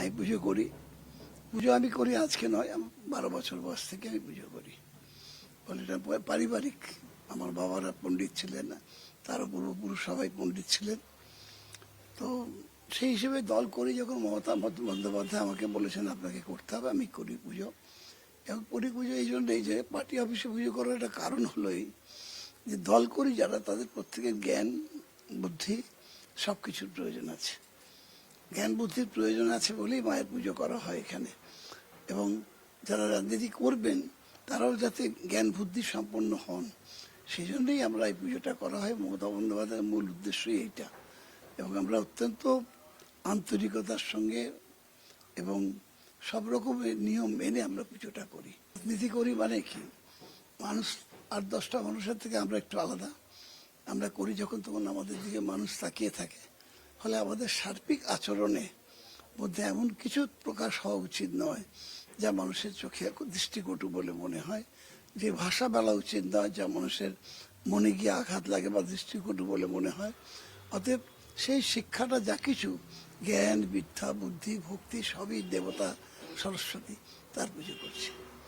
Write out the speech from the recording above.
আমি পুজো করি। পুজো আমি করি, আজকে নয় বারো বছর বয়স থেকে আমি পুজো করি। বলে এটা পারিবারিক, আমার বাবারা পণ্ডিত ছিলেন, তার পূর্বপুরুষ সবাই পণ্ডিত ছিলেন। তো সেই হিসেবে দল করি, যখন মমতা বন্দ- বন্দ্যোপাধ্যায় আমাকে বলেছেন, আপনাকে করতে হবে, আমি করি পুজো। এবং করি পুজো এই জন্যই যে, পার্টি অফিসে পুজো করার একটা কারণ হলো এই যে, দল করি যারা, তাদের প্রত্যেকের জ্ঞান, বুদ্ধি সব কিছুর প্রয়োজন আছে। জ্ঞান বুদ্ধির প্রয়োজন আছে বলেই মায়ের পুজো করা হয় এখানে। এবং যারা রাজনীতি করবেন, তারাও যাতে জ্ঞান বুদ্ধি সম্পন্ন হন। সেই জন্যই আমরা এই পুজোটা করা হয়। মমতা বন্দ্যোপাধ্যায়ের মূল উদ্দেশ্যই এইটা। এবং আমরা অত্যন্ত আন্তরিকতার সঙ্গে এবং সব রকমের নিয়ম মেনে আমরা পুজোটা করি। রাজনীতি করি মানে কি? মানুষ আট দশটা মানুষের থেকে আমরা একটু আলাদা। আমরা করি যখন তখন আমাদের দিকে মানুষ তাকিয়ে থাকে। ফলে আমাদের সার্বিক আচরণে মধ্যে এমন কিছু প্রকাশ হওয়া উচিত নয় যা মানুষের চোখে দৃষ্টিকটু বলে মনে হয়। যে ভাষা বলা উচিত নয় যা মানুষের মনে গিয়ে আঘাত লাগে বা দৃষ্টিকটু বলে মনে হয়। অতএব সেই শিক্ষাটা যা কিছু, জ্ঞান, বিদ্যা, বুদ্ধি, ভক্তি সবই দেবতা, সরস্বতী, তার পুজো করছি।